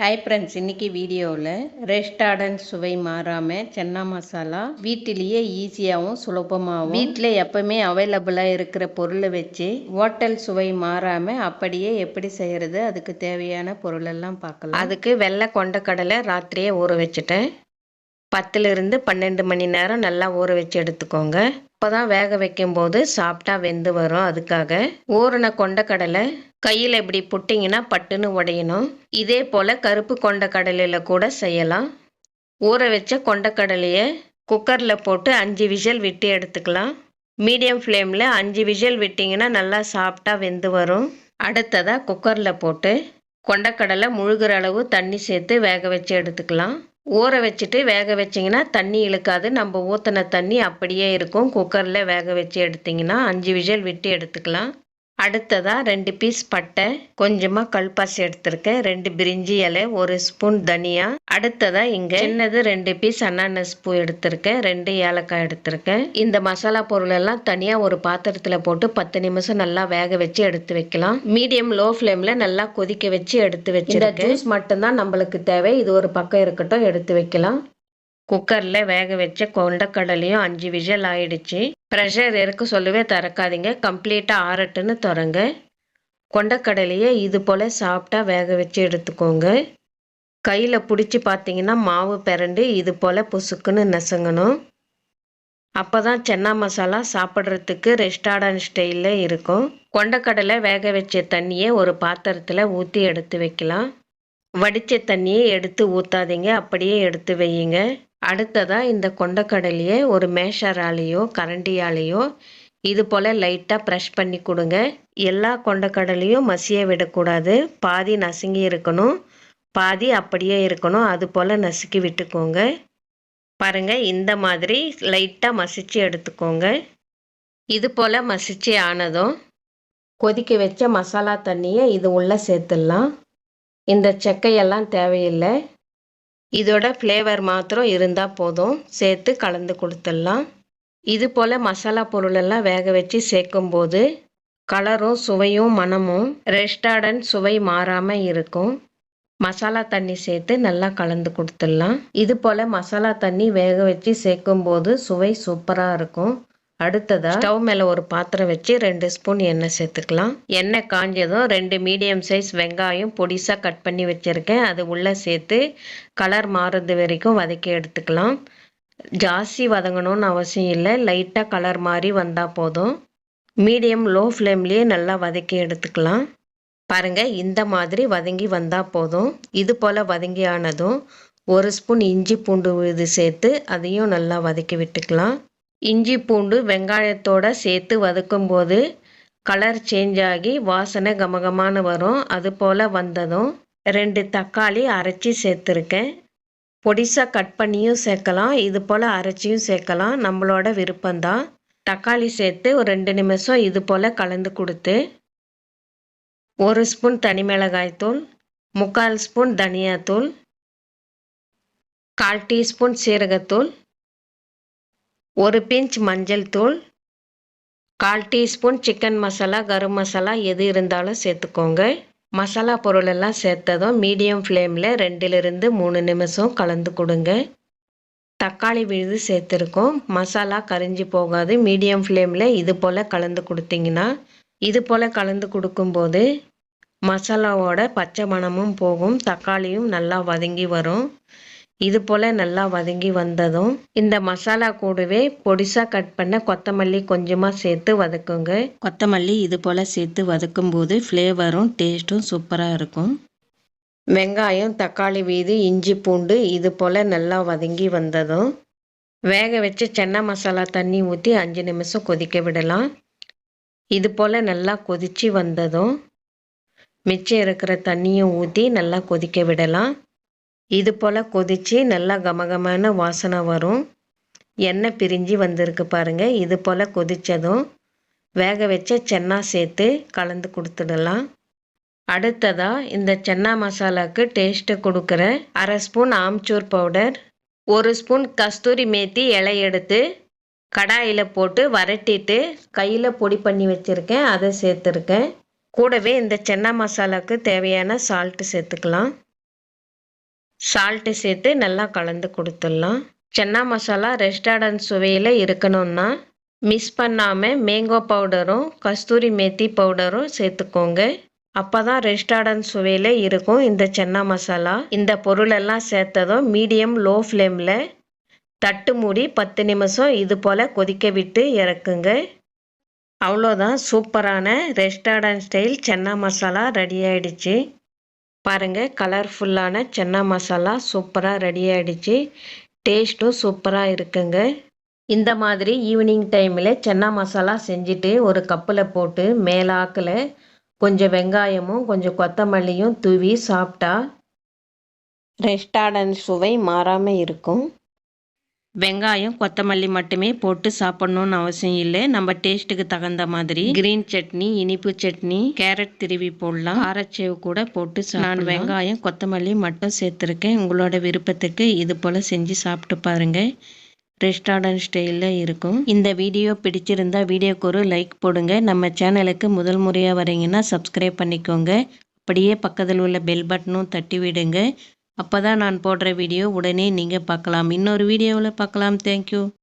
Hi friends இன்றைக்கி வீடியோவில் restaurant சுவை மாறாமல் சென்னா மசாலா வீட்டிலேயே ஈஸியாகவும் சுலபமாகவும் வீட்டில் எப்போவுமே அவைலபிளாக இருக்கிற பொருளை வச்சு ஹோட்டல் சுவை மாறாமல் அப்படியே எப்படி செய்கிறது அதுக்கு தேவையான பொருளெல்லாம் பார்க்கலாம். அதுக்கு வெள்ளை கொண்டக்கடலை ராத்திரியே ஊற வச்சுட்டேன். பத்துலேருந்து பன்னெண்டு மணி நேரம் நல்லா ஊற வச்சு எடுத்துக்கோங்க. அப்போ தான் வேக வைக்கும்போது சாப்பிட்டா வெந்து வரும். அதுக்காக ஊறின கொண்டக்கடலை கையில் இப்படி புட்டிங்கன்னா பட்டுன்னு உடையணும். இதே போல் கருப்பு கொண்டக்கடலையில் கூட செய்யலாம். ஊற வச்ச கொண்டக்கடலையை குக்கரில் போட்டு அஞ்சு விசில் விட்டு எடுத்துக்கலாம். மீடியம் ஃப்ளேமில் அஞ்சு விசில் விட்டிங்கன்னா நல்லா சாப்பிட்டா வெந்து வரும். அடுத்ததாக குக்கரில் போட்டு கொண்டக்கடலை முழுகிற அளவு தண்ணி சேர்த்து வேக வச்சு எடுத்துக்கலாம். ஊற வச்சுட்டு வேக வச்சிங்கன்னா தண்ணி இழுக்காது. நம்ம ஊற்றின தண்ணி அப்படியே இருக்கும். குக்கரில் வேக வச்சு எடுத்திங்கன்னா அஞ்சு விசில் விட்டு எடுத்துக்கலாம். அடுத்ததாக ரெண்டு பீஸ் பட்டை கொஞ்சமாக கல்பாசி எடுத்திருக்கேன். ரெண்டு பிரிஞ்சி இலை ஒரு ஸ்பூன் தனியா. அடுத்ததாக இங்கே சின்னது ரெண்டு பீஸ் அன்னானஸ் பூ எடுத்திருக்கேன். ரெண்டு ஏலக்காய் எடுத்திருக்கேன். இந்த மசாலா பொருள் எல்லாம் தனியாக ஒரு பாத்திரத்தில் போட்டு பத்து நிமிஷம் நல்லா வேக வச்சு எடுத்து வைக்கலாம். மீடியம் லோ ஃப்ளேமில் நல்லா கொதிக்க வச்சு எடுத்து வச்சு ஜூஸ் மட்டும்தான் நம்மளுக்கு தேவை. இது ஒரு பக்கம் இருக்கட்டும் எடுத்து வைக்கலாம். குக்கரில் வேக வச்ச கொண்டக்கடலையும் அஞ்சு விஜல் ஆயிடுச்சு. ப்ரெஷர் இருக்க சொல்லவே திறக்காதீங்க. கம்ப்ளீட்டாக ஆறட்டுன்னு திறங்க. கொண்டக்கடலையை இது போல் சாப்பிட்டா வேக வச்சு எடுத்துக்கோங்க. கையில் பிடிச்சி பார்த்தீங்கன்னா மாவு பிறண்டு இது போல் புசுக்குன்னு நெசங்கணும். அப்போ தான் சென்னா மசாலா சாப்பிட்றதுக்கு ரெஸ்டாரண்ட் ஸ்டைலில் இருக்கும். கொண்டக்கடலை வேக வச்ச தண்ணியை ஒரு பாத்திரத்தில் ஊற்றி எடுத்து வைக்கலாம். வடித்த தண்ணியை எடுத்து ஊற்றாதீங்க அப்படியே எடுத்து வையுங்க. அடுத்ததாக இந்த கொண்டக்கடலையை ஒரு மேஷராலேயோ கரண்டியாலேயோ இது போல் லைட்டாக ப்ரெஷ் பண்ணி கொடுங்க. எல்லா கொண்டக்கடலையும் மசிய விடக்கூடாது. பாதி நசுங்கி இருக்கணும். பாதி அப்படியே இருக்கணும். அது போல் நசுக்கி விட்டுக்கோங்க. பாருங்கள் இந்த மாதிரி லைட்டாக மசிச்சு எடுத்துக்கோங்க. இது போல் மசிச்சு ஆனதும் கொதிக்க வச்ச மசாலா தண்ணியை இது உள்ளே சேர்த்துடலாம். இந்த செக்கையெல்லாம் தேவையில்லை. இதோட ஃப்ளேவர் மாத்திரம் இருந்தால் போதும். சேர்த்து கலந்து கொடுத்துடலாம். இது போல் மசாலா பொருளெல்லாம் வேக வச்சு சேர்க்கும்போது கலரும் சுவையும் மனமும் ரெஸ்டாரண்ட் சுவை மாறாமல் இருக்கும். மசாலா தண்ணி சேர்த்து நல்லா கலந்து கொடுத்துடலாம். இது போல் மசாலா தண்ணி வேக வச்சு சேர்க்கும்போது சுவை சூப்பராக இருக்கும். அடுத்ததாக ஸ்டவ் மேலே ஒரு பாத்திரம் வச்சு ரெண்டு ஸ்பூன் எண்ணெய் சேர்த்துக்கலாம். எண்ணெய் காஞ்சதும் ரெண்டு மீடியம் சைஸ் வெங்காயம் பொடிசாக கட் பண்ணி வச்சுருக்கேன். அது உள்ளே சேர்த்து கலர் மாறுறது வரைக்கும் வதக்கி எடுத்துக்கலாம். ஜாஸ்தி வதங்கணும்னு அவசியம் இல்லை. லைட்டாக கலர் மாறி வந்தால் போதும். மீடியம் லோ ஃப்ளேம்லேயே நல்லா வதக்கி எடுத்துக்கலாம். பாருங்கள் இந்த மாதிரி வதங்கி வந்தால் போதும். இது போல் வதங்கி ஆனதும் ஒரு ஸ்பூன் இஞ்சி பூண்டு இது சேர்த்து அதையும் நல்லா வதக்கி விட்டுக்கலாம். இஞ்சி பூண்டு வெங்காயத்தோட சேர்த்து வதக்கும்போது கலர் சேஞ்ச் ஆகி வாசனை கமகமான வரும். அது போல் வந்ததும் ரெண்டு தக்காளி அரைச்சி சேர்த்துருக்கேன். பொடிசாக கட் பண்ணியும் சேர்க்கலாம். இது போல் அரைச்சியும் சேர்க்கலாம். நம்மளோட விருப்பம்தான். தக்காளி சேர்த்து ஒரு ரெண்டு நிமிஷம் இது போல் கலந்து கொடுத்து ஒரு ஸ்பூன் தனி மிளகாய்த்தூள் முக்கால் ஸ்பூன் தனியாத்தூள் கால் டீஸ்பூன் சீரகத்தூள் ஒரு பிஞ்ச் மஞ்சள் தூள் கால் டீஸ்பூன் சிக்கன் மசாலா கரும் மசாலா எது இருந்தாலும் சேர்த்துக்கோங்க. மசாலா பொருளெல்லாம் சேர்த்ததும் மீடியம் ஃப்ளேமில் ரெண்டிலிருந்து மூணு நிமிஷம் கலந்து கொடுங்க. தக்காளி விழுது சேர்த்துருக்கோம். மசாலா கரிஞ்சி போகாது. மீடியம் ஃப்ளேமில் இது போல் கலந்து கொடுத்தீங்கன்னா இது போல் கலந்து கொடுக்கும்போது மசாலாவோட பச்சை மணமும் போகும். தக்காளியும் நல்லா வதங்கி வரும். இது போல் நல்லா வதங்கி வந்ததும் இந்த மசாலா கூடவே பொடிசாக கட் பண்ண கொத்தமல்லி கொஞ்சமாக சேர்த்து வதக்குங்க. கொத்தமல்லி இது போல் சேர்த்து வதக்கும் போது ஃப்ளேவரும் டேஸ்ட்டும் சூப்பராக இருக்கும். வெங்காயம் தக்காளி வீதி இஞ்சி பூண்டு இது போல் நல்லா வதங்கி வந்ததும் வேக வச்சு சென்னா மசாலா தண்ணி ஊற்றி அஞ்சு நிமிஷம் கொதிக்க விடலாம். இது போல் நல்லா கொதித்து வந்ததும் மிச்சம் இருக்கிற தண்ணியும் ஊற்றி நல்லா கொதிக்க விடலாம். இது போல் கொதித்து நல்லா கமகமான வாசனை வரும். எண்ணெய் பிரிஞ்சு வந்திருக்கு பாருங்கள் இது போல் கொதித்ததும் வேக வச்ச சென்னா சேர்த்து கலந்து கொடுத்துடலாம். அடுத்ததாக இந்த சென்னா மசாலாவுக்கு டேஸ்ட்டு கொடுக்குற அரை ஸ்பூன் ஆம்ச்சூர் பவுடர் ஒரு ஸ்பூன் கஸ்தூரி மேத்தி இலை எடுத்து கடாயில் போட்டு வரட்டிட்டு கையில் பொடி பண்ணி வச்சுருக்கேன். அதை சேர்த்துருக்கேன். கூடவே இந்த சென்னா மசாலாவுக்கு தேவையான சால்ட்டு சேர்த்துக்கலாம். சால்ட்டு சேர்த்து நல்லா கலந்து கொடுத்துடலாம். சன்னா மசாலா ரெஸ்டாரண்ட் சுவையில் இருக்கணும்னா மிஸ் பண்ணாமல் மேங்கோ பவுடரும் கஸ்தூரி மேத்தி பவுடரும் சேர்த்துக்கோங்க. அப்போ தான் ரெஸ்டாரண்ட் சுவையில் இருக்கும் இந்த சன்னா மசாலா இந்த பொருளெல்லாம் சேர்த்ததும் மீடியம் லோ ஃப்ளேமில் தட்டு மூடி பத்து நிமிஷம் இது போல் கொதிக்க விட்டு இறக்குங்க. அவ்வளோதான் சூப்பரான restaurant style chana masala ready ஆயிடுச்சு. பாருங்கள் கலர்ஃபுல்லான சன்னா மசாலா சூப்பராக ரெடி ஆகிடுச்சு டேஸ்ட்டும் சூப்பராக இருக்குங்க. இந்த மாதிரி ஈவினிங் டைமில் சன்னா மசாலா செஞ்சுட்டு ஒரு கப்பில் போட்டு மேலாக்கில் கொஞ்சம் வெங்காயமும் கொஞ்சம் கொத்தமல்லியும் தூவி சாப்பிட்டா ரெஸ்டாரண்ட் சுவை மாறாமல் இருக்கும். வெங்காயம் கொத்தமல்லி மட்டுமே போட்டு சாப்பிடணும்னு அவசியம் இல்லை. நம்ம டேஸ்ட்டுக்கு தகுந்த மாதிரி கிரீன் சட்னி இனிப்பு சட்னி கேரட் திருவி போடலாம். காரச்சேவு கூட போட்டு நான் வெங்காயம் கொத்தமல்லி மட்டும் சேர்த்துருக்கேன். உங்களோட விருப்பத்துக்கு இது போல் செஞ்சு சாப்பிட்டு பாருங்க. ரெஸ்டாரண்ட் ஸ்டைலில் இருக்கும். இந்த வீடியோ பிடிச்சிருந்தா வீடியோக்கு ஒரு லைக் போடுங்க. நம்ம சேனலுக்கு முதல் முறையாக வரீங்கன்னா சப்ஸ்கிரைப் பண்ணிக்கோங்க. அப்படியே பக்கத்தில் உள்ள பெல் பட்டனும் தட்டி விடுங்க. அப்போ தான் நான் போடுற வீடியோ உடனே நீங்கள் பார்க்கலாம். இன்னொரு வீடியோவில் பார்க்கலாம். தேங்க்யூ